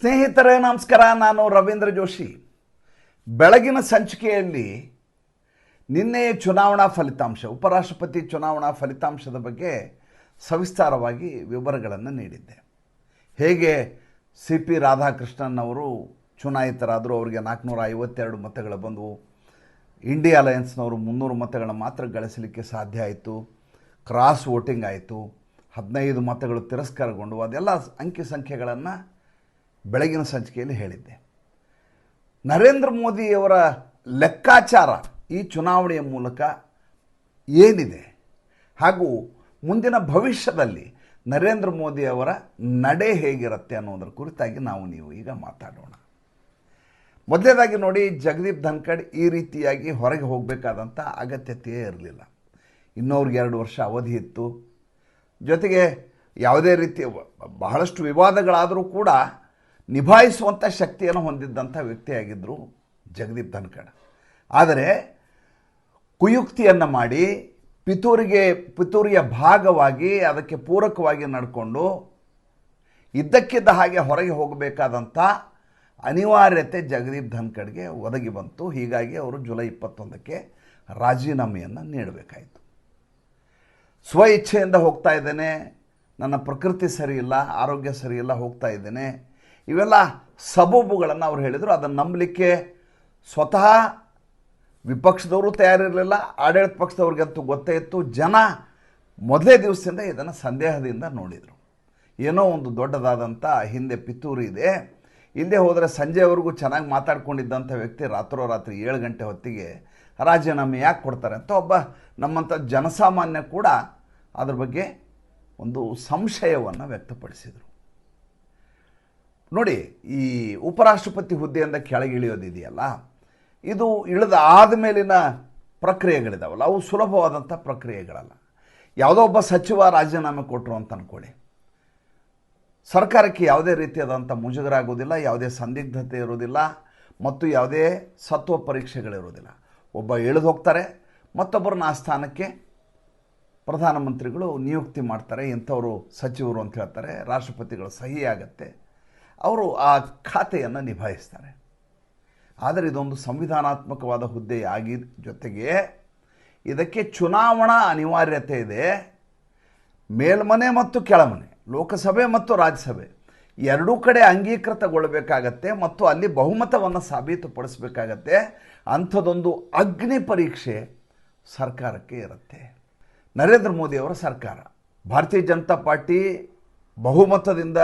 ಸ್ನೇಹಿತರೇ, ನಮಸ್ಕಾರ. ನಾನು ರವೀಂದ್ರ ಜೋಶಿ. ಬೆಳಗಿನ ಸಂಚಿಕೆಯಲ್ಲಿ ನಿನ್ನೆಯ ಚುನಾವಣಾ ಫಲಿತಾಂಶ, ಉಪರಾಷ್ಟ್ರಪತಿ ಚುನಾವಣಾ ಫಲಿತಾಂಶದ ಬಗ್ಗೆ ಸವಿಸ್ತಾರವಾಗಿ ವಿವರಗಳನ್ನು ನೀಡಿದ್ದೆ. ಹೇಗೆ ಸಿ ಪಿ ರಾಧಾಕೃಷ್ಣನ್ ಅವರು ಚುನಾಯಿತರಾದರೂ ಅವರಿಗೆ ನಾಲ್ಕುನೂರ ಐವತ್ತೆರಡು ಮತಗಳು ಬಂದವು. ಇಂಡಿಯಾ ಅಲಯನ್ಸ್ನವರು ಮುನ್ನೂರು ಮತಗಳನ್ನು ಮಾತ್ರ ಗಳಿಸಲಿಕ್ಕೆ ಸಾಧ್ಯ ಆಯಿತು. ಕ್ರಾಸ್ ವೋಟಿಂಗ್ ಆಯಿತು. ಹದಿನೈದು ಮತಗಳು ತಿರಸ್ಕಾರಗೊಂಡು, ಅದೆಲ್ಲ ಅಂಕಿ ಸಂಖ್ಯೆಗಳನ್ನು ಬೆಳಗಿನ ಸಂಚಿಕೆಯಲ್ಲಿ ಹೇಳಿದ್ದೆ. ನರೇಂದ್ರ ಮೋದಿಯವರ ಲೆಕ್ಕಾಚಾರ ಈ ಚುನಾವಣೆಯ ಮೂಲಕ ಏನಿದೆ? ಹಾಗೂ ಮುಂದಿನ ಭವಿಷ್ಯದಲ್ಲಿ ನರೇಂದ್ರ ಮೋದಿಯವರ ನಡೆ ಹೇಗಿರುತ್ತೆ ಅನ್ನೋದರ ಕುರಿತಾಗಿ ನಾವು ನೀವು ಈಗ ಮಾತಾಡೋಣ. ಮೊದಲನೇದಾಗಿ ನೋಡಿ, ಜಗದೀಪ್ ಧನ್ಕಡ್ ಈ ರೀತಿಯಾಗಿ ಹೊರಗೆ ಹೋಗಬೇಕಾದಂಥ ಅಗತ್ಯತೆಯೇ ಇರಲಿಲ್ಲ. ಇನ್ನೂರಿಗೆ ಎರಡು ವರ್ಷ ಅವಧಿ ಇತ್ತು. ಜೊತೆಗೆ ಯಾವುದೇ ರೀತಿಯ ಬಹಳಷ್ಟು ವಿವಾದಗಳಾದರೂ ಕೂಡ ನಿಭಾಯಿಸುವಂಥ ಶಕ್ತಿಯನ್ನು ಹೊಂದಿದ್ದಂಥ ವ್ಯಕ್ತಿಯಾಗಿದ್ದರು ಜಗದೀಪ್ ಧನ್ಕಡ್ ಆದರೆ ಕುಯುಕ್ತಿಯನ್ನು ಮಾಡಿ ಪಿತೂರಿಗೆ, ಪಿತೂರಿಯ ಭಾಗವಾಗಿ ಅದಕ್ಕೆ ಪೂರಕವಾಗಿ ನಡ್ಕೊಂಡು ಇದ್ದಕ್ಕಿದ್ದ ಹಾಗೆ ಹೊರಗೆ ಹೋಗಬೇಕಾದಂಥ ಅನಿವಾರ್ಯತೆ ಜಗದೀಪ್ ಧನ್ಕಡ್ಗೆ ಒದಗಿ ಬಂತು. ಹೀಗಾಗಿ ಅವರು ಜುಲೈ ಇಪ್ಪತ್ತೊಂದಕ್ಕೆ ರಾಜೀನಾಮೆಯನ್ನು ನೀಡಬೇಕಾಯಿತು. ಸ್ವ ಇಚ್ಛೆಯಿಂದ ಹೋಗ್ತಾ ಇದ್ದೇನೆ. ನನ್ನ ಪ್ರಕೃತಿ ಸರಿಯಿಲ್ಲ ಆರೋಗ್ಯ ಸರಿಯಿಲ್ಲ ಹೋಗ್ತಾ ಇದ್ದೇನೆ. ಇವೆಲ್ಲ ಸಬೂಬುಗಳನ್ನು ಅವ್ರು ಹೇಳಿದರು. ಅದನ್ನು ನಂಬಲಿಕ್ಕೆ ಸ್ವತಃ ವಿಪಕ್ಷದವರು ತಯಾರಿರಲಿಲ್ಲ. ಆಡಳಿತ ಪಕ್ಷದವ್ರಿಗಂತೂ ಗೊತ್ತೇ ಇತ್ತು. ಜನ ಮೊದಲೇ ದಿವಸದಿಂದ ಇದನ್ನು ಸಂದೇಹದಿಂದ ನೋಡಿದರು. ಏನೋ ಒಂದು ದೊಡ್ಡದಾದಂಥ ಹಿಂದೆ ಪಿತೂರು ಇದೆ. ಇಲ್ಲದೆ ಹೋದರೆ ಸಂಜೆವರೆಗೂ ಚೆನ್ನಾಗಿ ಮಾತಾಡ್ಕೊಂಡಿದ್ದಂಥ ವ್ಯಕ್ತಿ ರಾತ್ರೋರಾತ್ರಿ ಏಳು ಗಂಟೆ ಹೊತ್ತಿಗೆ ರಾಜೀನಾಮೆ ಯಾಕೆ ಕೊಡ್ತಾರೆ ಅಂತ ಒಬ್ಬ ನಮ್ಮಂಥ ಜನಸಾಮಾನ್ಯ ಕೂಡ ಅದ್ರ ಬಗ್ಗೆ ಒಂದು ಸಂಶಯವನ್ನು ವ್ಯಕ್ತಪಡಿಸಿದರು. ನೋಡಿ, ಈ ಉಪರಾಷ್ಟ್ರಪತಿ ಹುದ್ದೆಯಿಂದ ಕೆಳಗಿಳಿಯೋದಿದೆಯಲ್ಲ ಇದು ಇಳಿದ ಆದಮೇಲಿನ ಪ್ರಕ್ರಿಯೆಗಳಿದಾವಲ್ಲ, ಅವು ಸುಲಭವಾದಂಥ ಪ್ರಕ್ರಿಯೆಗಳಲ್ಲ. ಯಾವುದೋ ಒಬ್ಬ ಸಚಿವ ರಾಜೀನಾಮೆ ಕೊಟ್ಟರು ಅಂತ ಅಂದ್ಕೊಳ್ಳಿ ಸರ್ಕಾರಕ್ಕೆ ಯಾವುದೇ ರೀತಿಯಾದಂಥ ಮುಜುಗರ ಆಗೋದಿಲ್ಲ ಯಾವುದೇ ಸಂದಿಗ್ಧತೆ ಇರೋದಿಲ್ಲ ಮತ್ತು ಯಾವುದೇ ಸತ್ವ ಪರೀಕ್ಷೆಗಳಿರೋದಿಲ್ಲ ಒಬ್ಬ ಇಳಿದು ಹೋಗ್ತಾರೆ, ಮತ್ತೊಬ್ಬರನ್ನ ಆ ಸ್ಥಾನಕ್ಕೆ ಪ್ರಧಾನಮಂತ್ರಿಗಳು ನಿಯುಕ್ತಿ ಮಾಡ್ತಾರೆ, ಇಂಥವರು ಸಚಿವರು ಅಂತ ಹೇಳ್ತಾರೆ, ರಾಷ್ಟ್ರಪತಿಗಳು ಸಹಿ ಆಗತ್ತೆ. ಅವರು ಆ ಖಾತೆಯನ್ನು ನಿಭಾಯಿಸ್ತಾರೆ. ಆದರೆ ಇದೊಂದು ಸಂವಿಧಾನಾತ್ಮಕವಾದ ಹುದ್ದೆಯಾಗಿ ಜೊತೆಗೆ ಇದಕ್ಕೆ ಚುನಾವಣಾ ಅನಿವಾರ್ಯತೆ ಇದೆ. ಮೇಲ್ಮನೆ ಮತ್ತು ಕೆಳಮನೆ, ಲೋಕಸಭೆ ಮತ್ತು ರಾಜ್ಯಸಭೆ ಎರಡೂ ಕಡೆ ಅಂಗೀಕೃತಗೊಳ್ಳಬೇಕಾಗತ್ತೆ ಮತ್ತು ಅಲ್ಲಿ ಬಹುಮತವನ್ನು ಸಾಬೀತುಪಡಿಸಬೇಕಾಗತ್ತೆ. ಅಂಥದ್ದೊಂದು ಅಗ್ನಿ ಪರೀಕ್ಷೆ ಸರ್ಕಾರಕ್ಕೆ ಇರುತ್ತೆ. ನರೇಂದ್ರ ಮೋದಿಯವರ ಸರ್ಕಾರ, ಭಾರತೀಯ ಜನತಾ ಪಾರ್ಟಿ ಬಹುಮತದಿಂದ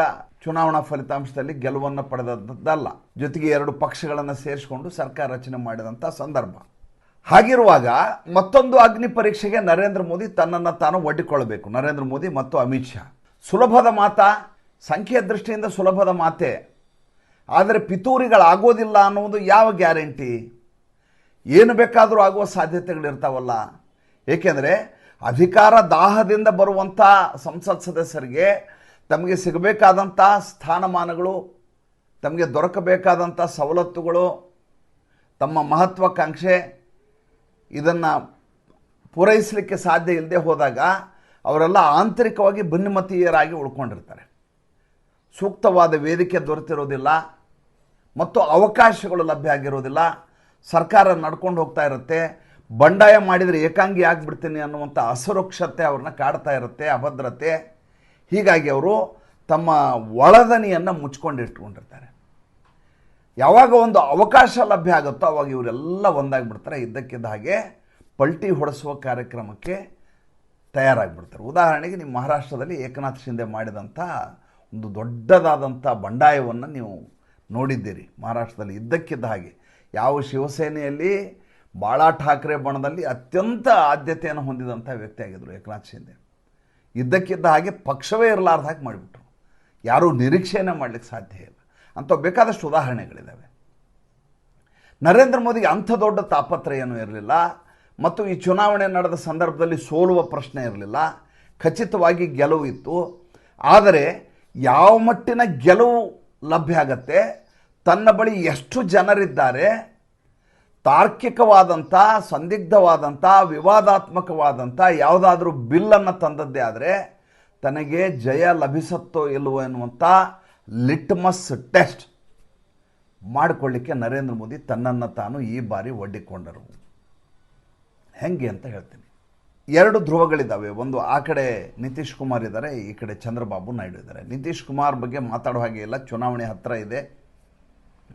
ಚುನಾವಣಾ ಫಲಿತಾಂಶದಲ್ಲಿ ಗೆಲುವನ್ನು ಪಡೆದದ್ದಲ್ಲ. ಜೊತೆಗೆ ಎರಡು ಪಕ್ಷಗಳನ್ನು ಸೇರಿಸಿಕೊಂಡು ಸರ್ಕಾರ ರಚನೆ ಮಾಡಿದಂಥ ಸಂದರ್ಭ. ಹಾಗಿರುವಾಗ ಮತ್ತೊಂದು ಅಗ್ನಿ ಪರೀಕ್ಷೆಗೆ ನರೇಂದ್ರ ಮೋದಿ ತನ್ನನ್ನು ತಾನು ಒಡ್ಡಿಕೊಳ್ಳಬೇಕು. ನರೇಂದ್ರ ಮೋದಿ ಮತ್ತು ಅಮಿತ್ ಶಾ. ಸುಲಭದ ಮಾತ, ಸಂಖ್ಯೆಯ ದೃಷ್ಟಿಯಿಂದ ಸುಲಭದ ಮಾತೆ. ಆದರೆ ಪಿತೂರಿಗಳಾಗೋದಿಲ್ಲ ಅನ್ನೋದು ಯಾವ ಗ್ಯಾರಂಟಿ? ಏನು ಬೇಕಾದರೂ ಆಗುವ ಸಾಧ್ಯತೆಗಳಿರ್ತಾವಲ್ಲ ಏಕೆಂದರೆ ಅಧಿಕಾರ ದಾಹದಿಂದ ಬರುವಂಥ ಸಂಸತ್ ಸದಸ್ಯರಿಗೆ ತಮಗೆ ಸಿಗಬೇಕಾದಂಥ ಸ್ಥಾನಮಾನಗಳು, ತಮಗೆ ದೊರಕಬೇಕಾದಂಥ ಸವಲತ್ತುಗಳು, ತಮ್ಮ ಮಹತ್ವಾಕಾಂಕ್ಷೆ ಇದನ್ನು ಪೂರೈಸಲಿಕ್ಕೆ ಸಾಧ್ಯ ಇಲ್ಲದೆ ಹೋದಾಗ ಅವರೆಲ್ಲ ಆಂತರಿಕವಾಗಿ ಭಿನ್ನಮತೀಯರಾಗಿ ಉಳ್ಕೊಂಡಿರ್ತಾರೆ. ಸೂಕ್ತವಾದ ವೇದಿಕೆ ದೊರೆತಿರೋದಿಲ್ಲ, ಮತ್ತು ಅವಕಾಶಗಳು ಲಭ್ಯ ಆಗಿರೋದಿಲ್ಲ, ಸರ್ಕಾರ ನಡ್ಕೊಂಡು ಹೋಗ್ತಾ ಇರುತ್ತೆ, ಬಂಡಾಯ ಮಾಡಿದರೆ ಏಕಾಂಗಿ ಆಗಿಬಿಡ್ತೀನಿ ಅನ್ನುವಂಥ ಅಸುರಕ್ಷತೆ ಅವ್ರನ್ನ ಕಾಡ್ತಾ ಇರುತ್ತೆ, ಅಭದ್ರತೆ. ಹೀಗಾಗಿ ಅವರು ತಮ್ಮ ಒಳದನಿಯನ್ನು ಮುಚ್ಕೊಂಡಿಟ್ಕೊಂಡಿರ್ತಾರೆ. ಯಾವಾಗ ಒಂದು ಅವಕಾಶ ಲಭ್ಯ ಆಗುತ್ತೋ ಅವಾಗ ಇವರೆಲ್ಲ ಒಂದಾಗಿಬಿಡ್ತಾರೆ. ಇದ್ದಕ್ಕಿದ್ದ ಹಾಗೆ ಪಲ್ಟಿ ಹೊಡೆಸುವ ಕಾರ್ಯಕ್ರಮಕ್ಕೆ ತಯಾರಾಗಿಬಿಡ್ತಾರೆ. ಉದಾಹರಣೆಗೆ ನಿಮ್ಮ ಮಹಾರಾಷ್ಟ್ರದಲ್ಲಿ ಏಕನಾಥ್ ಶಿಂದೆ ಮಾಡಿದಂಥ ಒಂದು ದೊಡ್ಡದಾದಂಥ ಬಂಡಾಯವನ್ನು ನೀವು ನೋಡಿದ್ದೀರಿ. ಮಹಾರಾಷ್ಟ್ರದಲ್ಲಿ ಇದ್ದಕ್ಕಿದ್ದ ಹಾಗೆ. ಯಾವ ಶಿವಸೇನೆಯಲ್ಲಿ ಬಾಳಾ ಠಾಕ್ರೆ ಬಣದಲ್ಲಿ ಅತ್ಯಂತ ಆದ್ಯತೆಯನ್ನು ಹೊಂದಿದಂಥ ವ್ಯಕ್ತಿಯಾಗಿದ್ದರು ಏಕನಾಥ್ ಶಿಂದೆ. ಇದ್ದಕ್ಕಿದ್ದ ಹಾಗೆ ಪಕ್ಷವೇ ಇರಲಾರ್ದ ಹಾಗೆ ಮಾಡಿಬಿಟ್ರು. ಯಾರೂ ನಿರೀಕ್ಷೆಯನ್ನು ಮಾಡಲಿಕ್ಕೆ ಸಾಧ್ಯ ಇಲ್ಲ. ಅಂಥ ಬೇಕಾದಷ್ಟು ಉದಾಹರಣೆಗಳಿದ್ದಾವೆ ನರೇಂದ್ರ ಮೋದಿಗೆ ಅಂಥ ದೊಡ್ಡ ತಾಪತ್ರ ಏನೂ ಇರಲಿಲ್ಲ ಮತ್ತು ಈ ಚುನಾವಣೆ ನಡೆದ ಸಂದರ್ಭದಲ್ಲಿ ಸೋಲುವ ಪ್ರಶ್ನೆ ಇರಲಿಲ್ಲ. ಖಚಿತವಾಗಿ ಗೆಲುವು ಇತ್ತು. ಆದರೆ ಯಾವ ಮಟ್ಟಿನ ಗೆಲುವು ಲಭ್ಯ ಆಗತ್ತೆ, ತನ್ನ ಬಳಿ ಎಷ್ಟು ಜನರಿದ್ದಾರೆ ತಾರ್ಕಿಕವಾದಂಥ ಸಂದಿಗ್ಧವಾದಂಥ ವಿವಾದಾತ್ಮಕವಾದಂಥ ಯಾವುದಾದ್ರೂ ಬಿಲ್ಲನ್ನು ತಂದದ್ದೇ ಆದರೆ ತನಗೆ ಜಯ ಲಭಿಸತ್ತೋ ಇಲ್ಲವೋ ಎನ್ನುವಂಥ ಲಿಟ್ಮಸ್ ಟೆಸ್ಟ್ ಮಾಡಿಕೊಳ್ಳಿಕ್ಕೆ ನರೇಂದ್ರ ಮೋದಿ ತನ್ನನ್ನು ತಾನು ಈ ಬಾರಿ ಒಡ್ಡಿಕೊಂಡರು. ಹೆಂಗೆ ಅಂತ ಹೇಳ್ತೀನಿ. ಎರಡು ಧ್ರುವಗಳಿದ್ದಾವೆ. ಒಂದು ಆ ಕಡೆ ನಿತೀಶ್ ಕುಮಾರ್ ಇದ್ದಾರೆ, ಈ ಕಡೆ ಚಂದ್ರಬಾಬು ನಾಯ್ಡು ಇದ್ದಾರೆ. ನಿತೀಶ್ ಕುಮಾರ್ ಬಗ್ಗೆ ಮಾತಾಡೋ ಹಾಗೆ ಇಲ್ಲ. ಚುನಾವಣೆ ಹತ್ತಿರ ಇದೆ.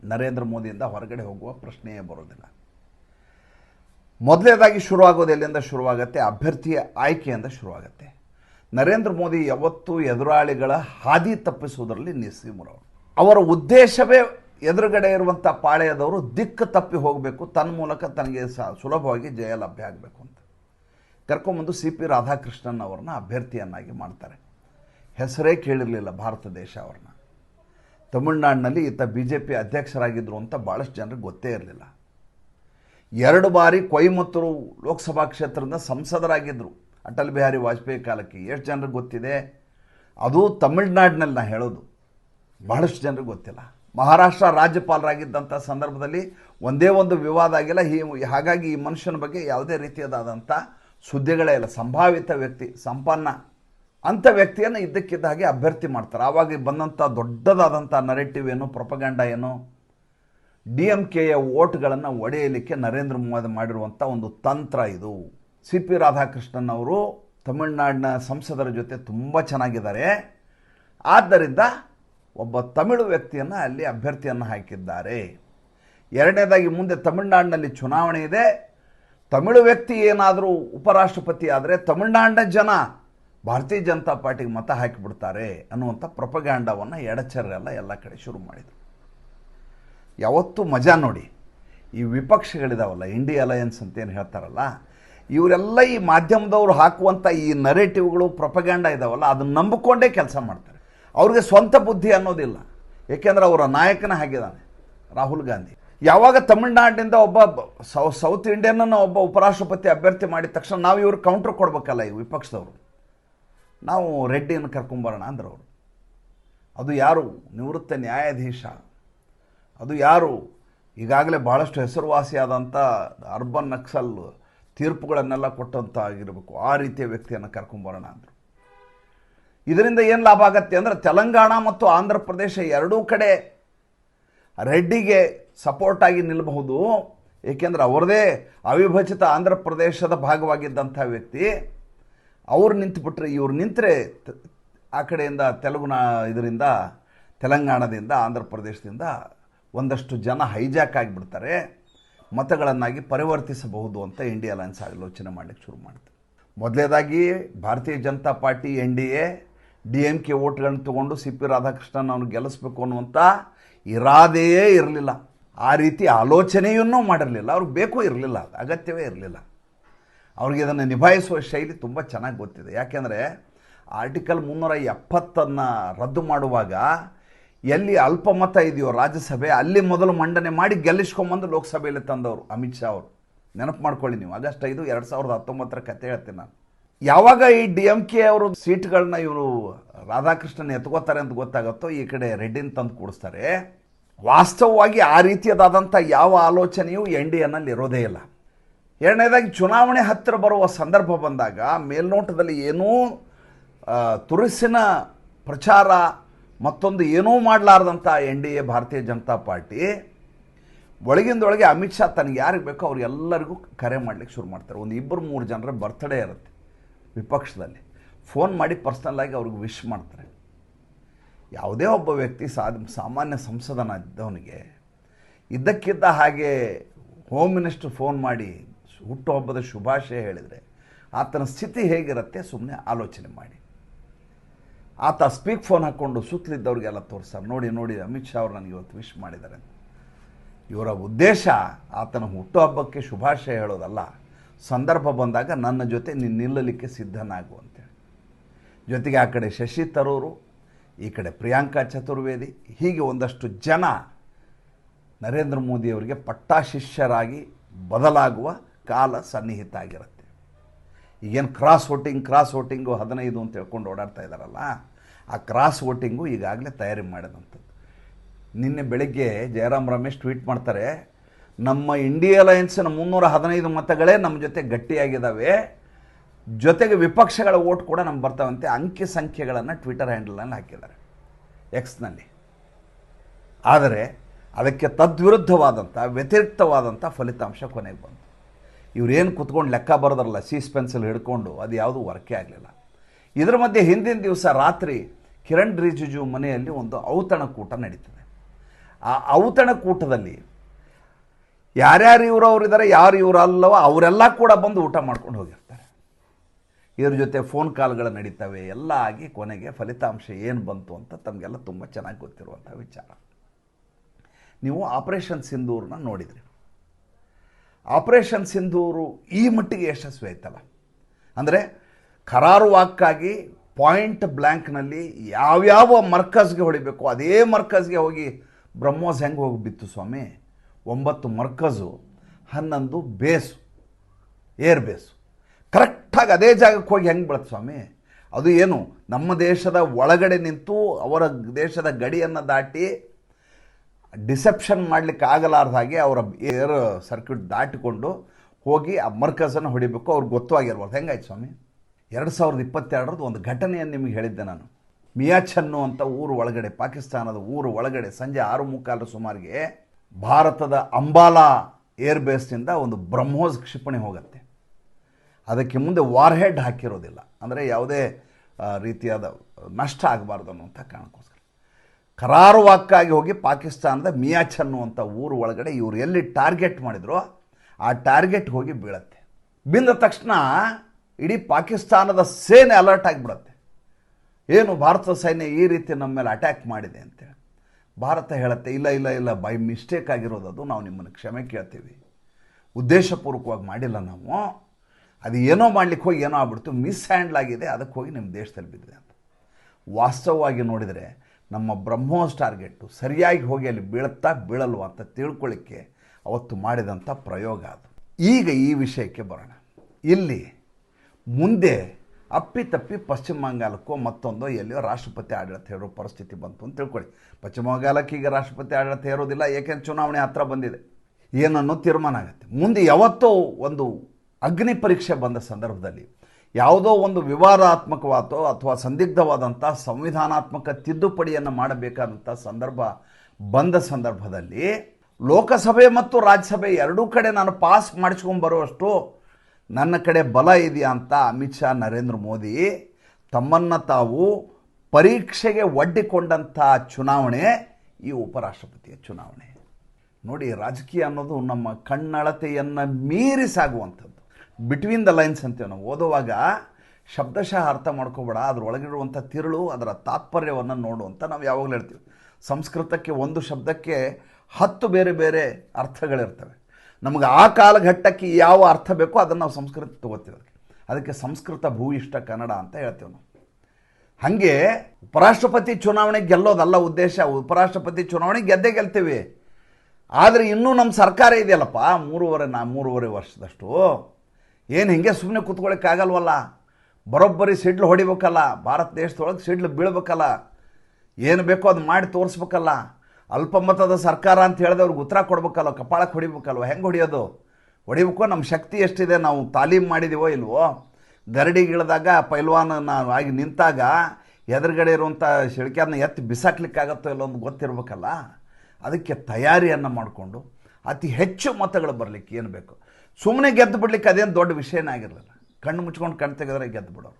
ನರೇಂದ್ರ ಮೋದಿಯಿಂದ ಹೊರಗಡೆ ಹೋಗುವ ಪ್ರಶ್ನೆಯೇ ಬರೋದಿಲ್ಲ. ಮೊದಲನೇದಾಗಿ ಶುರುವಾಗೋದು ಎಲ್ಲಿಂದ ಶುರುವಾಗುತ್ತೆ? ಅಭ್ಯರ್ಥಿಯ ಆಯ್ಕೆಯಿಂದ ಶುರುವಾಗುತ್ತೆ. ನರೇಂದ್ರ ಮೋದಿ ಯಾವತ್ತೂ ಎದುರಾಳಿಗಳ ಹಾದಿ ತಪ್ಪಿಸುವುದರಲ್ಲಿ ನಿಸ್ಸೀಮರವರು ಅವರ ಉದ್ದೇಶವೇ ಎದುರುಗಡೆ ಇರುವಂಥ ಪಾಳೆಯದವರು ದಿಕ್ಕು ತಪ್ಪಿ ಹೋಗಬೇಕು ತನ್ನ ಮೂಲಕ ತನಗೆ ಸುಲಭವಾಗಿ ಜಯ ಲಭ್ಯ ಆಗಬೇಕು ಅಂತ. ಕರ್ಕೊಂಬಂದು ಸಿ ಪಿ ರಾಧಾಕೃಷ್ಣನ್ ಅವ್ರನ್ನ ಅಭ್ಯರ್ಥಿಯನ್ನಾಗಿ ಮಾಡ್ತಾರೆ. ಹೆಸರೇ ಕೇಳಿರಲಿಲ್ಲ ಭಾರತ ದೇಶ ಅವ್ರನ್ನ. ತಮಿಳುನಾಡಿನಲ್ಲಿ ಈತ ಬಿ ಜೆ ಪಿ ಅಧ್ಯಕ್ಷರಾಗಿದ್ದರು ಅಂತ ಭಾಳಷ್ಟು ಜನರಿಗೆ ಗೊತ್ತೇ ಇರಲಿಲ್ಲ. ಎರಡು ಬಾರಿ ಕೊಯಮತ್ತೂರು ಲೋಕಸಭಾ ಕ್ಷೇತ್ರದಿಂದ ಸಂಸದರಾಗಿದ್ದರು ಅಟಲ್ ಬಿಹಾರಿ ವಾಜಪೇಯಿ ಕಾಲಕ್ಕೆ ಎಷ್ಟು ಜನರಿಗೆ ಗೊತ್ತಿದೆ? ಅದು ತಮಿಳ್ನಾಡಿನಲ್ಲಿ ನಾನು ಹೇಳೋದು. ಬಹಳಷ್ಟು ಜನರಿಗೆ ಗೊತ್ತಿಲ್ಲ. ಮಹಾರಾಷ್ಟ್ರ ರಾಜ್ಯಪಾಲರಾಗಿದ್ದಂಥ ಸಂದರ್ಭದಲ್ಲಿ ಒಂದೇ ಒಂದು ವಿವಾದ ಆಗಿಲ್ಲ. ಈ ಹಾಗಾಗಿ ಈ ಮನುಷ್ಯನ ಬಗ್ಗೆ ಯಾವುದೇ ರೀತಿಯದಾದಂಥ ಸುದ್ದಿಗಳೇ ಇಲ್ಲ. ಸಂಭಾವಿತ ವ್ಯಕ್ತಿ, ಸಂಪನ್ನ ಅಂಥ ವ್ಯಕ್ತಿಯನ್ನು ಇದ್ದಕ್ಕಿದ್ದ ಹಾಗೆ ಅಭ್ಯರ್ಥಿ ಮಾಡ್ತಾರೆ. ಆವಾಗ ಬಂದಂಥ ದೊಡ್ಡದಾದಂಥ ನರೇಟಿವ್ ಏನು ಪ್ರೊಪಗಂಡ ಏನು ಡಿ ಎಂ ಕೆಯ ಓಟ್ಗಳನ್ನು ಒಡೆಯಲಿಕ್ಕೆ ನರೇಂದ್ರ ಮೋದಿ ಮಾಡಿರುವಂಥ ಒಂದು ತಂತ್ರ ಇದು. ಸಿ ಪಿ ರಾಧಾಕೃಷ್ಣನ್ ಅವರು ತಮಿಳುನಾಡಿನ ಸಂಸದರ ಜೊತೆ ತುಂಬ ಚೆನ್ನಾಗಿದ್ದಾರೆ. ಆದ್ದರಿಂದ ಒಬ್ಬ ತಮಿಳು ವ್ಯಕ್ತಿಯನ್ನು ಅಲ್ಲಿ ಅಭ್ಯರ್ಥಿಯನ್ನು ಹಾಕಿದ್ದಾರೆ. ಎರಡನೇದಾಗಿ ಮುಂದೆ ತಮಿಳುನಾಡಿನಲ್ಲಿ ಚುನಾವಣೆ ಇದೆ. ತಮಿಳು ವ್ಯಕ್ತಿ ಏನಾದರೂ ಉಪರಾಷ್ಟ್ರಪತಿ ಆದರೆ ತಮಿಳುನಾಡಿನ ಜನ ಭಾರತೀಯ ಜನತಾ ಪಾರ್ಟಿಗೆ ಮತ ಹಾಕಿಬಿಡ್ತಾರೆ ಅನ್ನುವಂಥ ಪ್ರೊಪಗ್ಯಾಂಡವನ್ನು ಎಡಚರೆಲ್ಲ ಎಲ್ಲ ಕಡೆ ಶುರು ಮಾಡಿದರು. ಯಾವತ್ತೂ ಮಜಾ ನೋಡಿ. ಈ ವಿಪಕ್ಷಗಳಿದಾವಲ್ಲ ಇಂಡಿಯಾ ಅಲಯನ್ಸ್ ಅಂತ ಏನು ಹೇಳ್ತಾರಲ್ಲ, ಇವರೆಲ್ಲ ಈ ಮಾಧ್ಯಮದವರು ಹಾಕುವಂಥ ಈ ನರೇಟಿವ್ಗಳು ಪ್ರೊಪಗ್ಯಾಂಡ ಇದಾವಲ್ಲ, ಅದನ್ನು ನಂಬಿಕೊಂಡೇ ಕೆಲಸ ಮಾಡ್ತಾರೆ. ಅವ್ರಿಗೆ ಸ್ವಂತ ಬುದ್ಧಿ ಅನ್ನೋದಿಲ್ಲ. ಏಕೆಂದರೆ ಅವರ ನಾಯಕನ ಹಾಗಿದ್ದಾನೆ ರಾಹುಲ್ ಗಾಂಧಿ. ಯಾವಾಗ ತಮಿಳ್ನಾಡಿನಿಂದ ಒಬ್ಬ ಸೌ ಸೌತ್ ಇಂಡಿಯನನ್ನು ಒಬ್ಬ ಉಪರಾಷ್ಟ್ರಪತಿ ಅಭ್ಯರ್ಥಿ ಮಾಡಿದ ತಕ್ಷಣ ನಾವು ಇವ್ರು ಕೌಂಟ್ರ್ ಕೊಡಬೇಕಲ್ಲ ಈ ವಿಪಕ್ಷದವರು. ನಾವು ರೆಡ್ಡಿಯನ್ನು ಕರ್ಕೊಂಬರೋಣ ಅಂದ್ರೆ ಅವರು. ಅದು ಯಾರು? ನಿವೃತ್ತ ನ್ಯಾಯಾಧೀಶ. ಅದು ಯಾರು? ಈಗಾಗಲೇ ಭಾಳಷ್ಟು ಹೆಸರುವಾಸಿಯಾದಂಥ ಅರ್ಬನ್ ನಕ್ಸಲ್ ತೀರ್ಪುಗಳನ್ನೆಲ್ಲ ಕೊಟ್ಟಂಥ ಆಗಿರಬೇಕು ಆ ರೀತಿಯ ವ್ಯಕ್ತಿಯನ್ನು ಕರ್ಕೊಂಬರೋಣ ಅಂದರು. ಇದರಿಂದ ಏನು ಲಾಭ ಆಗತ್ತೆ ಅಂದರೆ ತೆಲಂಗಾಣ ಮತ್ತು ಆಂಧ್ರ ಪ್ರದೇಶ ಎರಡೂ ಕಡೆ ರೆಡ್ಡಿಗೆ ಸಪೋರ್ಟಾಗಿ ನಿಲ್ಲಬಹುದು ಏಕೆಂದರೆ ಅವರದೇ ಅವಿಭಜಿತ ಆಂಧ್ರ ಪ್ರದೇಶದ ಭಾಗವಾಗಿದ್ದಂಥ ವ್ಯಕ್ತಿ, ಅವ್ರು ನಿಂತುಬಿಟ್ರೆ, ಇವ್ರು ನಿಂತರೆ ಆ ಕಡೆಯಿಂದ ತೆಲುಗುನ ಇದರಿಂದ, ತೆಲಂಗಾಣದಿಂದ, ಆಂಧ್ರ ಪ್ರದೇಶದಿಂದ ಒಂದಷ್ಟು ಜನ ಹೈಜಾಕ್ ಆಗಿಬಿಡ್ತಾರೆ, ಮತಗಳನ್ನಾಗಿ ಪರಿವರ್ತಿಸಬಹುದು ಅಂತ ಇಂಡಿಯಾ ಅಲಯನ್ಸ್ ಆಲೋಚನೆ ಮಾಡಲಿಕ್ಕೆ ಶುರು ಮಾಡಿತು. ಮೊದಲೇದಾಗಿ Bharatiya Janata party, N D A, D M K ಓಟ್ಗಳನ್ನು ತಗೊಂಡು ಸಿ ಪಿ ರಾಧಾಕೃಷ್ಣನ್ ಅವನು ಗೆಲ್ಲಿಸ್ಬೇಕು ಅನ್ನುವಂಥ ಇರಾದೆಯೇ ಇರಲಿಲ್ಲ. ಆ ರೀತಿ ಆಲೋಚನೆಯನ್ನೂ ಮಾಡಿರಲಿಲ್ಲ. ಅವ್ರಿಗೆ ಬೇಕು ಇರಲಿಲ್ಲ ಅಗತ್ಯವೇ ಇರಲಿಲ್ಲ. ಅವ್ರಿಗೆ ಇದನ್ನು ನಿಭಾಯಿಸುವ ಶೈಲಿ ತುಂಬ ಚೆನ್ನಾಗಿ ಗೊತ್ತಿದೆ. ಯಾಕೆಂದರೆ, ಆರ್ಟಿಕಲ್ ಮುನ್ನೂರ ಎಪ್ಪತ್ತನ್ನು ರದ್ದು ಮಾಡುವಾಗ ಎಲ್ಲಿ ಅಲ್ಪಮತ ಇದೆಯೋ ರಾಜ್ಯಸಭೆ, ಅಲ್ಲಿ ಮೊದಲು ಮಂಡನೆ ಮಾಡಿ ಗೆಲ್ಲಿಸ್ಕೊಂಬಂದು ಲೋಕಸಭೆಯಲ್ಲಿ ತಂದವರು ಅಮಿತ್ ಶಾ ಅವರು. ನೆನಪು ಮಾಡ್ಕೊಳ್ಳಿ ನೀವು. ಆಗಸ್ಟ್ ಐದು, ಎರಡು ಸಾವಿರದ ಹತ್ತೊಂಬತ್ತರ ಕತೆ ಹೇಳ್ತೀನಿ ನಾನು. ಯಾವಾಗ ಈ ಡಿ ಎಂ ಕೆ ಅವರು ಸೀಟ್ಗಳನ್ನ ಇವರು ರಾಧಾಕೃಷ್ಣನ್ ಎತ್ಕೋತಾರೆ ಅಂತ ಗೊತ್ತಾಗುತ್ತೋ, ಈ ಕಡೆ ರೆಡ್ಡಿನ ತಂದು ಕೂಡಿಸ್ತಾರೆ. ವಾಸ್ತವವಾಗಿ ಆ ರೀತಿಯದಾದಂಥ ಯಾವ ಆಲೋಚನೆಯೂ ಎನ್ ಡಿ ಎನಲ್ಲಿ ಇರೋದೇ ಇಲ್ಲ. ಎರಡನೇದಾಗಿ, ಚುನಾವಣೆ ಹತ್ತಿರ ಬರುವ ಸಂದರ್ಭ ಬಂದಾಗ ಮೇಲ್ನೋಟದಲ್ಲಿ ಏನೂ ತುರುಸಿನ ಪ್ರಚಾರ ಮತ್ತೊಂದು ಏನೂ ಮಾಡಲಾರ್ದಂಥ N D A, Bharatiya Janata Party, ಒಳಗಿಂದೊಳಗೆ Amit Shah ತನಗೆ ಯಾರಿಗೆ ಬೇಕೋ ಅವ್ರಿಗೆಲ್ಲರಿಗೂ ಕರೆ ಮಾಡಲಿಕ್ಕೆ ಶುರು ಮಾಡ್ತಾರೆ. ಒಂದು ಇಬ್ಬರು ಮೂರು ಜನರ ಬರ್ತ್ಡೇ ಇರುತ್ತೆ ವಿಪಕ್ಷದಲ್ಲಿ. ಫೋನ್ ಮಾಡಿ ಪರ್ಸ್ನಲ್ಲಾಗಿ ಅವ್ರಿಗೆ ವಿಶ್ ಮಾಡ್ತಾರೆ. ಯಾವುದೇ ಒಬ್ಬ ವ್ಯಕ್ತಿ ಸಾಧ ಸಾಮಾನ್ಯ ಸಂಸದನಾಗಿದ್ದವನಿಗೆ ಇದ್ದಕ್ಕಿದ್ದ ಹಾಗೆ ಹೋಮ್ ಮಿನಿಸ್ಟರ್ ಫೋನ್ ಮಾಡಿ ಹುಟ್ಟುಹಬ್ಬದ ಶುಭಾಶಯ ಹೇಳಿದರೆ ಆತನ ಸ್ಥಿತಿ ಹೇಗಿರುತ್ತೆ ಸುಮ್ಮನೆ ಆಲೋಚನೆ ಮಾಡಿ. ಆತ ಸ್ಪೀಕ್ ಫೋನ್ ಹಾಕ್ಕೊಂಡು ಸುತ್ತಲಿದ್ದವ್ರಿಗೆಲ್ಲ ತೋರಿಸ್ತಾರೆ ನೋಡಿ ನೋಡಿ, ಅಮಿತ್ ಶಾ ಅವ್ರು ನನಗೆ ಇವತ್ತು ವಿಶ್ ಮಾಡಿದ್ದಾರೆ. ಇವರ ಉದ್ದೇಶ ಆತನ ಹುಟ್ಟುಹಬ್ಬಕ್ಕೆ ಶುಭಾಶಯ ಹೇಳೋದಲ್ಲ. ಸಂದರ್ಭ ಬಂದಾಗ ನನ್ನ ಜೊತೆ ನೀನು ನಿಲ್ಲಲಿಕ್ಕೆ ಸಿದ್ಧನಾಗು ಅಂತೇಳಿ. ಜೊತೆಗೆ ಆ ಕಡೆ ಶಶಿ ತರೂರು, ಈ ಕಡೆ ಪ್ರಿಯಾಂಕಾ ಚತುರ್ವೇದಿ, ಹೀಗೆ ಒಂದಷ್ಟು ಜನ ನರೇಂದ್ರ ಮೋದಿಯವರಿಗೆ ಪಟ್ಟಾಶಿಷ್ಯರಾಗಿ ಬದಲಾಗುವ ಕಾಲ ಸನ್ನಿಹಿತ ಆಗಿರುತ್ತೆ. ಈಗೇನು ಕ್ರಾಸ್ ವೋಟಿಂಗ್ ಕ್ರಾಸ್ ವೋಟಿಂಗು ಹದಿನೈದು ಅಂತ ಹೇಳ್ಕೊಂಡು ಓಡಾಡ್ತಾ ಇದ್ದಾರಲ್ಲ ಆ ಕ್ರಾಸ್ ವೋಟಿಂಗು ಈಗಾಗಲೇ ತಯಾರಿ ಮಾಡಿದಂಥದ್ದು. ನಿನ್ನೆ ಬೆಳಗ್ಗೆ ಜಯರಾಮ್ ರಮೇಶ್ ಟ್ವೀಟ್ ಮಾಡ್ತಾರೆ, ನಮ್ಮ ಇಂಡಿಯಾ ಅಲಯನ್ಸಿನ ಮುನ್ನೂರ ಹದಿನೈದು ಮತಗಳೇ ನಮ್ಮ ಜೊತೆ ಗಟ್ಟಿಯಾಗಿದ್ದಾವೆ ಜೊತೆಗೆ ವಿಪಕ್ಷಗಳ ಓಟ್ ಕೂಡ ನಮ್ಗೆ ಬರ್ತಾವಂತೆ. ಅಂಕಿ ಸಂಖ್ಯೆಗಳನ್ನು ಟ್ವಿಟರ್ ಹ್ಯಾಂಡಲ್ನಲ್ಲಿ ಹಾಕಿದ್ದಾರೆ. ಎಕ್ಸ್ನಲ್ಲಿ ಆದರೆ ಅದಕ್ಕೆ ತದ್ವಿರುದ್ಧವಾದಂಥ, ವ್ಯತಿರಿಕ್ತವಾದಂಥ ಫಲಿತಾಂಶ ಕೊನೆಗೆ ಬಂತು. ಇವರೇನು ಕುತ್ಕೊಂಡು ಲೆಕ್ಕ ಬರೆದ್ರಲ್ಲ ಸೀಸ್ ಪೆನ್ಸಿಲ್ ಹಿಡ್ಕೊಂಡು ಅದು ಯಾವುದೂ ವರ್ಕೇ ಆಗಲಿಲ್ಲ. ಇದರ ಮಧ್ಯೆ ಹಿಂದಿನ ದಿವಸ ರಾತ್ರಿ ಕಿರಣ್ ರಿಜಿಜು ಮನೆಯಲ್ಲಿ ಒಂದು ಔತಣಕೂಟ ನಡೀತದೆ. ಆ ಔತಣಕೂಟದಲ್ಲಿ ಯಾರ್ಯಾರು ಇವರು ಇದ್ದಾರೆ ಯಾರು ಇವರು ಅಲ್ಲವೋ ಅವರೆಲ್ಲ ಕೂಡ ಬಂದು ಊಟ ಮಾಡ್ಕೊಂಡು ಹೋಗಿರ್ತಾರೆ. ಇದ್ರ ಜೊತೆ ಫೋನ್ ಕಾಲ್ಗಳು ನಡೀತವೆ, ಎಲ್ಲ ಆಗಿ ಕೊನೆಗೆ ಫಲಿತಾಂಶ ಏನು ಬಂತು ಅಂತ ತಮಗೆಲ್ಲ ತುಂಬ ಚೆನ್ನಾಗಿ ಗೊತ್ತಿರುವಂಥ ವಿಚಾರ. ನೀವು ಆಪರೇಷನ್ ಸಿಂಧೂರನ್ನ ನೋಡಿದ್ರಿ. ಆಪರೇಷನ್ ಸಿಂಧೂರು ಈ ಮಟ್ಟಿಗೆ ಯಶಸ್ವಿ ಆಯ್ತಲ್ಲ. ಅಂದರೆ ಕರಾರುವಾಕ್ಕಾಗಿ ಪಾಯಿಂಟ್ ಬ್ಲ್ಯಾಂಕ್ನಲ್ಲಿ ಯಾವ್ಯಾವ ಮರ್ಕಸ್ಗೆ ಹೊಡಿಬೇಕು, ಅದೇ ಮರ್ಕಸ್ಗೆ ಹೋಗಿ ಬ್ರಹ್ಮೋಸ್ ಹೆಂಗೆ ಹೋಗಿ ಬಿತ್ತು ಸ್ವಾಮಿ? ಒಂಬತ್ತು ಮರ್ಕಜು ಹನ್ನೊಂದು ಬೇಸು, ಏರ್ ಬೇಸು. ಕರೆಕ್ಟಾಗಿ ಅದೇ ಜಾಗಕ್ಕೆ ಹೋಗಿ ಹೆಂಗೆ ಬೀಳತ್ತೆ ಸ್ವಾಮಿ? ಅದು ಏನು, ನಮ್ಮ ದೇಶದ ಒಳಗಡೆ ನಿಂತು ಅವರ ದೇಶದ ಗಡಿಯನ್ನು ದಾಟಿ ಡಿಸೆಪ್ಷನ್ ಮಾಡಲಿಕ್ಕೆ ಆಗಲಾರ್ದ ಹಾಗೆ ಅವರ ಏರ್ ಸರ್ಕ್ಯೂಟ್ ದಾಟಿಕೊಂಡು ಹೋಗಿ ಆ ಮರ್ಕಸನ್ನು ಹೊಡಿಬೇಕು, ಅವ್ರಿಗೆ ಗೊತ್ತಾಗಿರ್ಬಾರ್ದು ಹೆಂಗಾಯ್ತು ಸ್ವಾಮಿ? ಎರಡು ಸಾವಿರದ ಇಪ್ಪತ್ತೆರಡರದ್ದು ಒಂದು ಘಟನೆಯನ್ನು ನಿಮಗೆ ಹೇಳಿದ್ದೆ ನಾನು. ಮಿಯಾಚನ್ನು ಅಂತ ಊರು ಒಳಗಡೆ, ಪಾಕಿಸ್ತಾನದ ಊರು ಒಳಗಡೆ ಸಂಜೆ ಆರು ಮುಕ್ಕಾಲು ಸುಮಾರಿಗೆ ಭಾರತದ ಅಂಬಾಲಾ ಏರ್ ಬೇಸ್ನಿಂದ ಒಂದು ಬ್ರಹ್ಮೋಸ್ ಕ್ಷಿಪಣಿ ಹೋಗುತ್ತೆ. ಅದಕ್ಕೆ ಮುಂದೆ ವಾರ್ ಹೆಡ್ ಹಾಕಿರೋದಿಲ್ಲ. ಅಂದರೆ ಯಾವುದೇ ರೀತಿಯಾದ ನಷ್ಟ ಆಗಬಾರ್ದು ಅನ್ನುವಂಥ ಕಾರಣಕ್ಕೋಸ್ಕರ. ಕರಾರುವಾಕ್ಕಾಗಿ ಹೋಗಿ ಪಾಕಿಸ್ತಾನದ ಮಿಯಾಚ್ ಅನ್ನುವಂಥ ಊರು ಒಳಗಡೆ ಇವರು ಎಲ್ಲಿ ಟಾರ್ಗೆಟ್ ಮಾಡಿದ್ರು ಆ ಟಾರ್ಗೆಟ್ ಹೋಗಿ ಬೀಳತ್ತೆ. ಬಿಂದ ತಕ್ಷಣ ಇಡೀ ಪಾಕಿಸ್ತಾನದ ಸೇನೆ ಅಲರ್ಟ್ ಆಗಿಬಿಡುತ್ತೆ. ಏನು ಭಾರತದ ಸೈನ್ಯ ಈ ರೀತಿ ನಮ್ಮ ಮೇಲೆ ಅಟ್ಯಾಕ್ ಮಾಡಿದೆ ಅಂತೇಳಿ. ಭಾರತ ಹೇಳುತ್ತೆ, ಇಲ್ಲ ಇಲ್ಲ ಇಲ್ಲ ಬೈ ಮಿಸ್ಟೇಕ್ ಆಗಿರೋದು ಅದು, ನಾವು ನಿಮ್ಮನ್ನು ಕ್ಷಮೆ ಕೇಳ್ತೀವಿ. ಉದ್ದೇಶಪೂರ್ವಕವಾಗಿ ಮಾಡಿಲ್ಲ ನಾವು. ಅದು ಏನೋ ಮಾಡ್ಲಿಕ್ಕೆ ಹೋಗಿ ಏನೋ ಆಗ್ಬಿಡ್ತು ಮಿಸ್ ಹ್ಯಾಂಡ್ಲ್ ಆಗಿದೆ, ಅದಕ್ಕೆ ಹೋಗಿ ನಿಮ್ಮ ದೇಶದಲ್ಲಿ ಬಿದ್ದಿದೆ ಅಂತ. ವಾಸ್ತವವಾಗಿ ನೋಡಿದರೆ ನಮ್ಮ ಬ್ರಹ್ಮೋಸ್ ಟಾರ್ಗೆಟ್ಟು ಸರಿಯಾಗಿ ಹೋಗಿ ಅಲ್ಲಿ ಬೀಳುತ್ತಾ ಬೀಳಲ್ವ ಅಂತ ತಿಳ್ಕೊಳ್ಳಿಕ್ಕೆ ಅವತ್ತು ಮಾಡಿದಂಥ ಪ್ರಯೋಗ ಅದು. ಈಗ ಈ ವಿಷಯಕ್ಕೆ ಬರೋಣ. ಇಲ್ಲಿ ಮುಂದೆ ಅಪ್ಪಿತಪ್ಪಿ ಪಶ್ಚಿಮ ಬಂಗಾಲಕ್ಕೋ ಮತ್ತೊಂದೋ ಎಲ್ಲಿಯೋ ರಾಷ್ಟ್ರಪತಿ ಆಡಳಿತ ಹೇರೋ ಪರಿಸ್ಥಿತಿ ಬಂತು ಅಂತ ತಿಳ್ಕೊಳ್ಳಿ. ಪಶ್ಚಿಮ ಬಂಗಾಲಕ್ಕೆ ಈಗ ರಾಷ್ಟ್ರಪತಿ ಆಡಳಿತ ಹೇರೋದಿಲ್ಲ, ಏಕೆಂದ್ರೆ ಚುನಾವಣೆ ಹತ್ರ ಬಂದಿದೆ. ಏನನ್ನೋ ತೀರ್ಮಾನ ಆಗುತ್ತೆ. ಮುಂದೆ ಯಾವತ್ತೋ ಒಂದು ಅಗ್ನಿ ಪರೀಕ್ಷೆ ಬಂದ ಸಂದರ್ಭದಲ್ಲಿ ಯಾವುದೋ ಒಂದು ವಿವಾದಾತ್ಮಕವಾದೋ ಅಥವಾ ಸಂದಿಗ್ಧವಾದಂಥ ಸಂವಿಧಾನಾತ್ಮಕ ತಿದ್ದುಪಡಿಯನ್ನು ಮಾಡಬೇಕಾದಂಥ ಸಂದರ್ಭ ಬಂದ ಸಂದರ್ಭದಲ್ಲಿ ಲೋಕಸಭೆ ಮತ್ತು ರಾಜ್ಯಸಭೆ ಎರಡೂ ಕಡೆ ನಾನು ಪಾಸ್ ಮಾಡಿಸ್ಕೊಂಬರುವಷ್ಟು ನನ್ನ ಕಡೆ ಬಲ ಇದೆಯಾ ಅಂತ ಅಮಿತ್ ಶಾ, ನರೇಂದ್ರ ಮೋದಿ ತಮ್ಮನ್ನು ತಾವು ಪರೀಕ್ಷೆಗೆ ಒಡ್ಡಿಕೊಂಡಂಥ ಚುನಾವಣೆ, ಈ ಉಪರಾಷ್ಟ್ರಪತಿಯ ಚುನಾವಣೆ. ನೋಡಿ, ರಾಜಕೀಯ ಅನ್ನೋದು ನಮ್ಮ ಕಣ್ಣಳತೆಯನ್ನು ಮೀರಿ ಸಾಗುವಂಥದ್ದು. ಬಿಟ್ವೀನ್ ದ ಲೈನ್ಸ್ ಅಂತೇವೆ ನಾವು. ಓದುವಾಗ ಶಬ್ದಶಃ ಅರ್ಥ ಮಾಡ್ಕೋಬೇಡ, ಅದರೊಳಗಿರುವಂಥ ತಿರುಳು, ಅದರ ತಾತ್ಪರ್ಯವನ್ನು ನೋಡು ಅಂತ ನಾವು ಯಾವಾಗಲೂ ಹೇಳ್ತೀವಿ. ಸಂಸ್ಕೃತಕ್ಕೆ ಒಂದು ಶಬ್ದಕ್ಕೆ ಹತ್ತು ಬೇರೆ ಬೇರೆ ಅರ್ಥಗಳಿರ್ತವೆ. ನಮಗೆ ಆ ಕಾಲಘಟ್ಟಕ್ಕೆ ಯಾವ ಅರ್ಥ ಬೇಕೋ ಅದನ್ನು ನಾವು ಸಂಸ್ಕೃತ ತಗೋತೀವಿ ಅದಕ್ಕೆ. ಅದಕ್ಕೆ ಸಂಸ್ಕೃತ ಭೂಯಿಷ್ಠ ಕನ್ನಡ ಅಂತ ಹೇಳ್ತೀವಿ ನಾವು. ಹಾಗೆ ಉಪರಾಷ್ಟ್ರಪತಿ ಚುನಾವಣೆ ಗೆಲ್ಲೋದಲ್ಲ ಉದ್ದೇಶ, ಉಪರಾಷ್ಟ್ರಪತಿ ಚುನಾವಣೆ ಗೆದ್ದೇ ಗೆಲ್ತೀವಿ. ಆದರೆ ಇನ್ನೂ ನಮ್ಮ ಸರ್ಕಾರ ಇದೆಯಲ್ಲಪ್ಪ, ಮೂರುವರೆ ನಾ, ಮೂರುವರೆ ವರ್ಷದಷ್ಟು. ಏನು ಹಿಂಗೆ ಸುಮ್ಮನೆ ಕೂತ್ಕೊಳ್ಳೋಕ್ಕಾಗಲ್ವಲ್ಲ ಬರೋಬ್ಬರಿ ಸಿಡ್ಲು ಹೊಡಿಬೇಕಲ್ಲ, ಭಾರತ ದೇಶದೊಳಗೆ ಸಿಡ್ಲು ಬೀಳ್ಬೇಕಲ್ಲ? ಏನು ಬೇಕೋ ಅದು ಮಾಡಿ ತೋರಿಸ್ಬೇಕಲ್ಲ? ಅಲ್ಪಮತದ ಸರ್ಕಾರ ಅಂತ ಹೇಳಿದೆ ಅವ್ರಿಗೆ ಉತ್ತರ ಕೊಡ್ಬೇಕಲ್ವ ಕಪಾಳಕ್ಕೆ ಹೊಡಿಬೇಕಲ್ವ, ಹೆಂಗೆ ಹೊಡಿಯೋದು? ಹೊಡಿಬೇಕು, ನಮ್ಮ ಶಕ್ತಿ ಎಷ್ಟಿದೆ, ನಾವು ತಾಲೀಮ್ ಮಾಡಿದೀವೋ ಇಲ್ವೋ? ಗರಡಿಗಿಳಿದಾಗ ಪೈಲ್ವಾನ್ ಆಗಿ ನಿಂತಾಗ ಎದುರುಗಡೆ ಇರುವಂಥ ಶಿಳಿಕೆಯನ್ನು ಎತ್ತಿ ಬಿಸಾಕ್ಲಿಕ್ಕಾಗತ್ತೋ ಇಲ್ಲೋ ಒಂದು ಗೊತ್ತಿರ್ಬೇಕಲ್ಲ? ಅದಕ್ಕೆ ತಯಾರಿಯನ್ನು ಮಾಡಿಕೊಂಡು ಅತಿ ಹೆಚ್ಚು ಮತಗಳು ಬರಲಿಕ್ಕೆ ಏನು ಬೇಕು? ಸುಮ್ಮನೆ ಗೆದ್ದು ಬಿಡ್ಲಿಕ್ಕೆ ಅದೇನು ದೊಡ್ಡ ವಿಷಯನೇ ಆಗಿರಲಿಲ್ಲ. ಕಣ್ಣು ಮುಚ್ಕೊಂಡು ಕಣ್ಣು ತೆಗೆದ್ರೆ ಗೆದ್ದು ಬಿಡೋರು.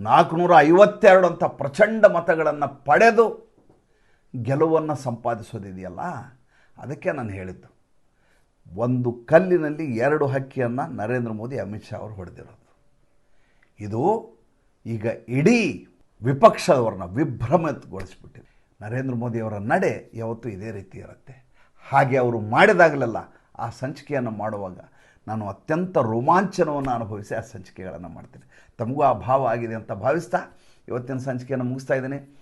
ನಾಲ್ಕುನೂರ ಐವತ್ತೆರಡು ಅಂತ ಪ್ರಚಂಡ ಮತಗಳನ್ನು ಪಡೆದು ಗೆಲುವನ್ನು ಸಂಪಾದಿಸೋದಿದೆಯಲ್ಲ? ಅದಕ್ಕೆ ನಾನು ಹೇಳಿದ್ದು. ಒಂದು ಕಲ್ಲಿನಲ್ಲಿ ಎರಡು ಹಕ್ಕಿಯನ್ನು ನರೇಂದ್ರ ಮೋದಿ, ಅಮಿತ್ ಶಾ ಅವರು ಹೊಡೆದಿರೋದು. ಇದು ಈಗ ಇಡೀ ವಿಪಕ್ಷದವ್ರನ್ನ ವಿಭ್ರಮಗೊಳಿಸ್ಬಿಟ್ಟಿದೆ. ನರೇಂದ್ರ ಮೋದಿಯವರ ನಡೆ ಯಾವತ್ತೂ ಇದೇ ರೀತಿ ಇರುತ್ತೆ. ಹಾಗೆ ಅವರು ಮಾಡಿದಾಗಲೆಲ್ಲ ಆ ಸಂಚಿಕೆಯನ್ನು ಮಾಡುವಾಗ ನಾನು ಅತ್ಯಂತ ರೋಮಾಂಚನವನ್ನು ಅನುಭವಿಸಿ ಆ ಸಂಚಿಕೆಗಳನ್ನು ಮಾಡ್ತೀನಿ. ತಮಗೂ ಆ ಭಾವ ಆಗಿದೆ ಅಂತ ಭಾವಿಸ್ತಾ ಇವತ್ತಿನ ಸಂಚಿಕೆಯನ್ನು ಮುಗಿಸ್ತಾ ಇದ್ದೀನಿ.